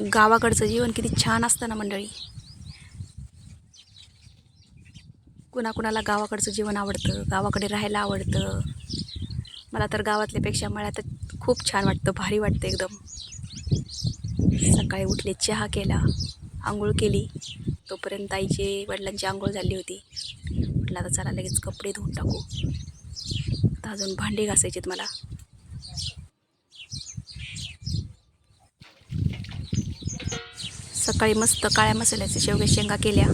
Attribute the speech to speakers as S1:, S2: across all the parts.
S1: गावाकडचं जीवन किती छान असतं ना मंडळी. कुणाकुणाला गावाकडचं जीवन आवडतं गावाकडे राहायला आवडतं. मला तर गावातल्यापेक्षा मळ्यात खूप छान वाटतं भारी वाटतं एकदम. सकाळी उठले चहा केला आंघोळ केली. तोपर्यंत आईचे वडिलांची आंघोळ झाली होती. म्हटलं आता चला लगेच कपडे धुवून टाकू. आता अजून भांडे घासायचेत मला. सकाळी मस्त काळ्या मसाल्याचे शेवगे शेंगा केल्या.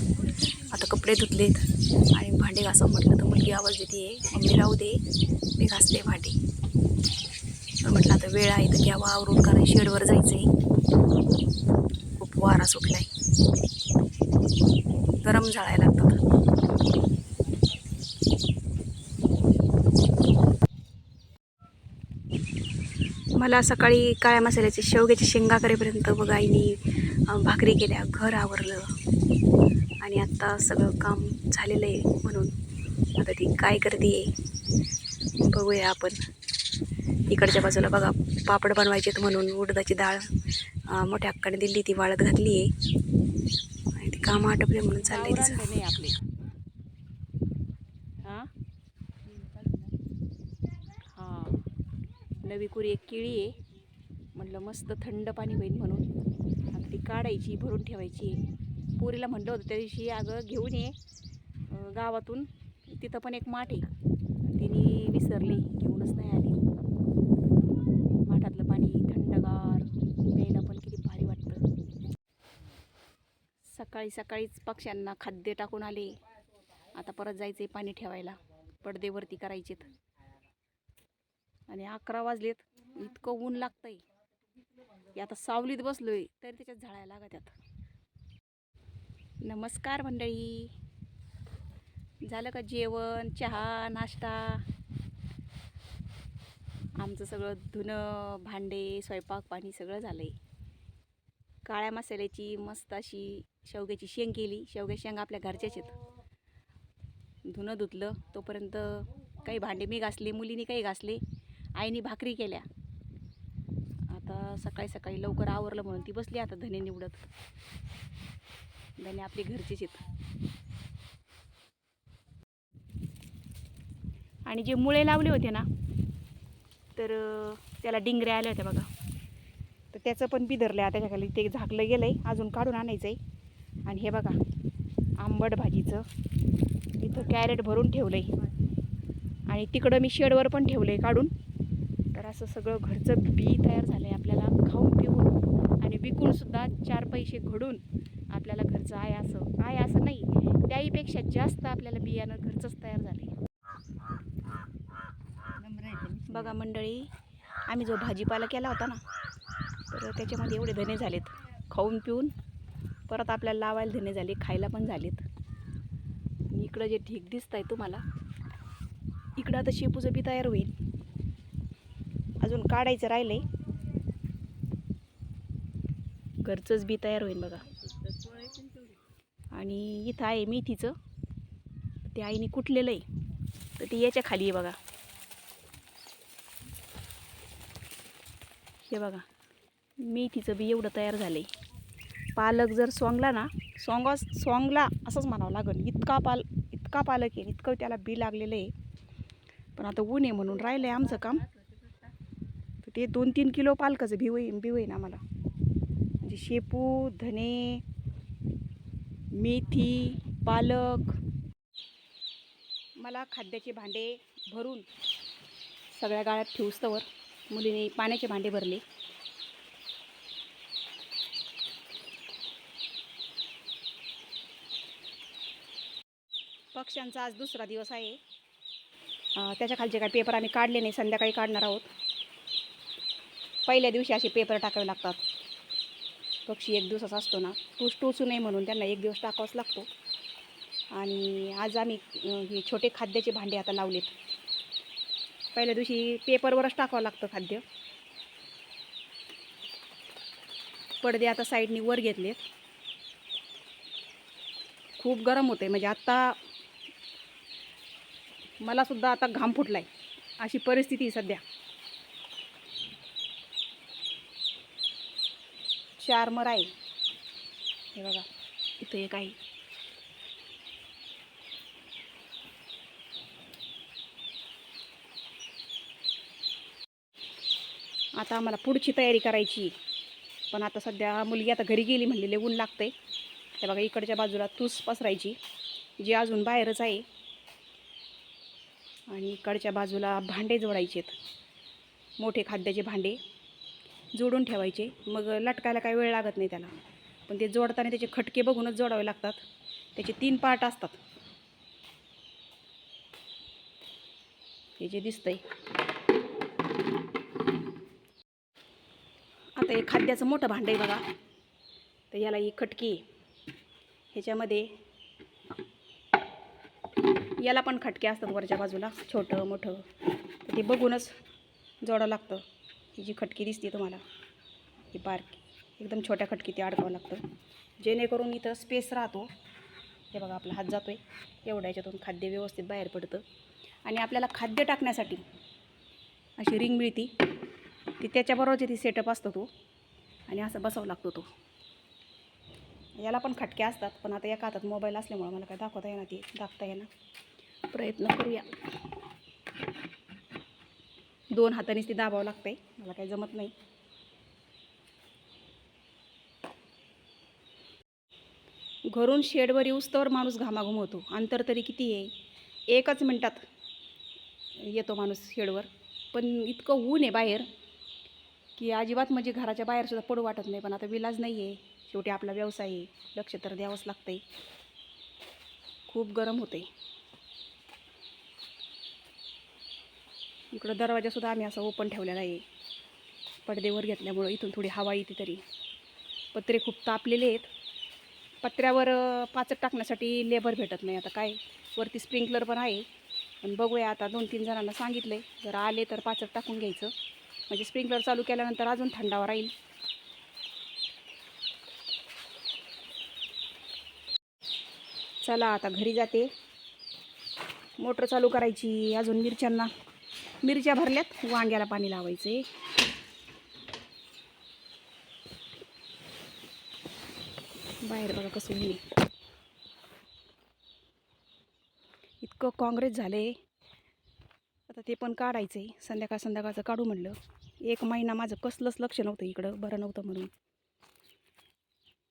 S1: आता कपडे धुतलेत. आणि भांडे घासा म्हटलं तर मुलगी आवाज देते मम्मी राहू दे. मी घासते भांडे. म्हटलं आता वेळ आहे तर घ्यावा. आवरून कारण शेडवर जायचं आहे खूप वारा सुटलाय. गरम झाडायला लागतात. मला सकाळी काळ्या मसाल्याचे शेवग्याची शेंगा करेपर्यंत बघ भाकरी केल्या घर आवरलं. आणि आत्ता सगळं काम झालेलं आहे म्हणून. आता ती काय करते बघूया आपण. इकडच्या बाजूला बघा पापड बनवायचेत म्हणून उडदाची डाळ मोठ्या हक्काने दिली ती वाळत घातली आहे. आणि ती कामं आटपले म्हणून चाललंय तिचं.
S2: आपले. हा? हा. नवी कुरी एक केळी आहे. म्हटलं मस्त थंड पाणी होईल म्हणून. ती काढायची भरून ठेवायची. पोरीला म्हटलं होतं त्या दिवशी अगं घेऊन ये गावातून. तिथं पण एक माठ आहे. तिने विसरली घेऊनच नाही आली. माठातलं पाणी थंडगार प्यायला पण किती भारी वाटतं. सकाळी सकाळीच पक्ष्यांना खाद्य टाकून आले. आता परत जायचे पाणी ठेवायला. पडदेवरती करायचेत. आणि अकरा वाजलेत. इतकं ऊन लागतंय. आता सावलीत बसलोय तरी त्याच्यात झाडायला लागत्यात. नमस्कार मंडळी. झालं का जेवण चहा नाश्ता? आमचं सगळं धुणं भांडे स्वयंपाक पाणी सगळं झालंय. काळ्या मसाल्याची मस्त अशी शेवग्याची शेंग केली. शेवग्या शेंग आपल्या घरच्याच आहेत. धुणं धुतलं तोपर्यंत काही भांडे मी घासले मुलीने काही घासले आईने भाकरी केल्या. सकाळी सकाळी लवकर आवरलं म्हणून ती बसली आता धने निवडत. धने आपली घरचीच आहेत. आणि जे मुळे लावले होते ना तर त्याला डिंगऱ्या आल्या होत्या बघा. तर त्याचं पण बिधरलं आहे त्याच्याखाली ते झाकलं गेलं आहे अजून काढून आणायचं आहे आणि हे बघा आंबट भाजीचं. इथं कॅरेट भरून ठेवलं आहे आणि तिकडं मी शेडवर पण ठेवलं आहे काढून. तर असं सगळं घरचं बी तयार झालं आहे आपल्याला खाऊन पिऊन आणि विकूनसुद्धा चार पैसे घडून आपल्याला घरचं आहे असं आहे असं नाही. त्याहीपेक्षा जास्त आपल्याला बियाणं घरचंच तयार झालं आहे बघा मंडळी आम्ही जो भाजीपाला केला होता ना तर त्याच्यामध्ये एवढे धने झालेत. खाऊन पिऊन परत आपल्याला लावायला धने झाले खायला पण झालेत. इकडं जे ढीक दिसत आहे तुम्हाला इकडं आता शेपूचं बी तयार होईल. अजून काढायचं राहिलंय. घरचंच बी तयार होईल बघा. आणि इथं आहे मेथीचं. ते आईने कुटलेलं आहे. तर ते याच्या खाली आहे बघा. हे बघा मेथीचं बी एवढं तयार झालं आहे पालक जर सोंगला ना सोंगा सोंगला असंच म्हणावं लागेल इतका पाल इतका पालक आहे इतकं त्याला बी लागलेलं आहे. पण आता ऊन आहे म्हणून राहिलं आहे आमचं काम. तर ते दोन तीन किलो पालकाचं बी होईन बी होईन आम्हाला. म्हणजे शेपू धने मेथी पालक. मला खाद्याचे भांडे भरून सगळ्या गाळ्यात ठेवस्तवर मुलीने पाण्याचे भांडे भरले. पक्ष्यांचा आज दुसरा दिवस आहे. त्याच्या खालचे काही पेपर आम्ही काढले नाही संध्याकाळी काढणार आहोत. पहिल्या दिवशी असे पेपर टाकावे लागतात. पक्षी एक दिवसाचा असतो ना टूस टोचू नये म्हणून त्यांना एक दिवस टाकावाच लागतो. आणि आज आम्ही हे छोटे खाद्याचे भांडे आता लावलेत. पहिल्या दिवशी पेपरवरच टाकावं लागतं खाद्य. पडदे आता साईडनी वर घेतलेत. खूप गरम होते म्हणजे आत्ता मला सुद्धा आता घाम फुटला आहे अशी परिस्थिती सध्या. चार मर आहे. हे बघा इथं एक आहे. आता आम्हाला पुढची तयारी करायची पण आता सध्या मुलगी आता घरी गेली म्हणलेले ऊन लागते हे बघा इकडच्या बाजूला तूस पसरायची जी अजून बाहेरच आहे. आणि इकडच्या बाजूला भांडे जोडायचे आहेत मोठे खाद्याचे भांडे. जोडून ठेवायचे. मग लटकायला काही वेळ लागत नाही त्याला. पण ते जोडताना त्याचे खटके बघूनच जोडावे लागतात. त्याचे तीन पार्ट असतात. हे जे दिसतंय. आता हे खाद्याचं मोठं भांडं आहे बघा. तर याला ही खटकी आहे. ह्याच्यामध्ये याला पण खटके असतात वरच्या बाजूला. छोटं मोठं. ते बघूनच जोडावं लागतं. ही जी खटकी दिसते तुम्हाला ही बारकी एकदम छोट्या खटकी ते अडकावं लागतं जेणेकरून इथं स्पेस राहतो. हे बघा आपला हात जातो आहे एवढ्या याच्यातून खाद्य व्यवस्थित बाहेर पडतं. आणि आपल्याला खाद्य टाकण्यासाठी अशी रिंग मिळती. ती त्याच्याबरोबरची ती सेटअप असतो तो आणि असं बसावं लागतो तो. याला पण खटके असतात पण आता एका हातात मोबाईल असल्यामुळं मला काय दाखवता येणार ते दाखता येणार. प्रयत्न करूया. दोन हातानेच ते दाबावं लागतंय. मला काही जमत नाही. घरून शेडवर येऊस्तवर माणूस घामाघूम होतो. अंतर तरी किती आहे? एकच मिनटात येतो माणूस शेडवर. पण इतकं ऊन आहे बाहेर की अजिबात म्हणजे घराच्या बाहेरसुद्धा पडू वाटत नाही. पण आता विलाज नाही आहे. शेवटी आपला व्यवसाय आहे. लक्ष तर द्यावंच लागतंय. खूप गरम होते इकडं दरवाजासुद्धा आम्ही असा ओपन ठेवलेला आहे. पडदेवर घेतल्यामुळं इथून थोडी हवा येते तरी. पत्रे खूप तापलेले आहेत. पत्र्यावर पाचक पाचट टाकण्यासाठी लेबर भेटत नाही आता काय. वरती स्प्रिंकलर पण आहे. पण बघूया आता दोन तीन जणांना सांगितलं आहे जर आले तर पाचट टाकून घ्यायचं. म्हणजे स्प्रिंकलर चालू केल्यानंतर अजून थंडावा राहील. चला आता घरी जाते. मोटर चालू करायची अजून मिरच्यांना. मिरच्या भरल्यात. वांग्याला पाणी लावायचे. बाहेर बघा कसं होईल. इतकं काँग्रेस झाले. आता ते पण काढायचं. आहे संध्याकाळ संध्याकाळचं काढू म्हणलं. एक महिना माझं कसलंच लक्ष नव्हतं इकडं. बरं नव्हतं म्हणून.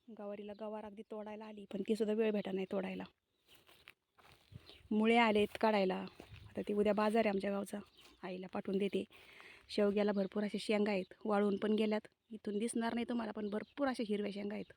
S2: गवारीला गवार अगदी तोडायला आली पण ती सुद्धा वेळ भेटा नाही तोडायला. मुळे आलेत काढायला. आता ती उद्या बाजार आहे आमच्या गावचा. आईला पाठवून देते. शेवग्याला भरपूर अशा शेंगा आहेत. वाळून पण गेल्यात. इथून दिसणार नाही तुम्हाला पण भरपूर अशा हिरव्या शेंगा आहेत.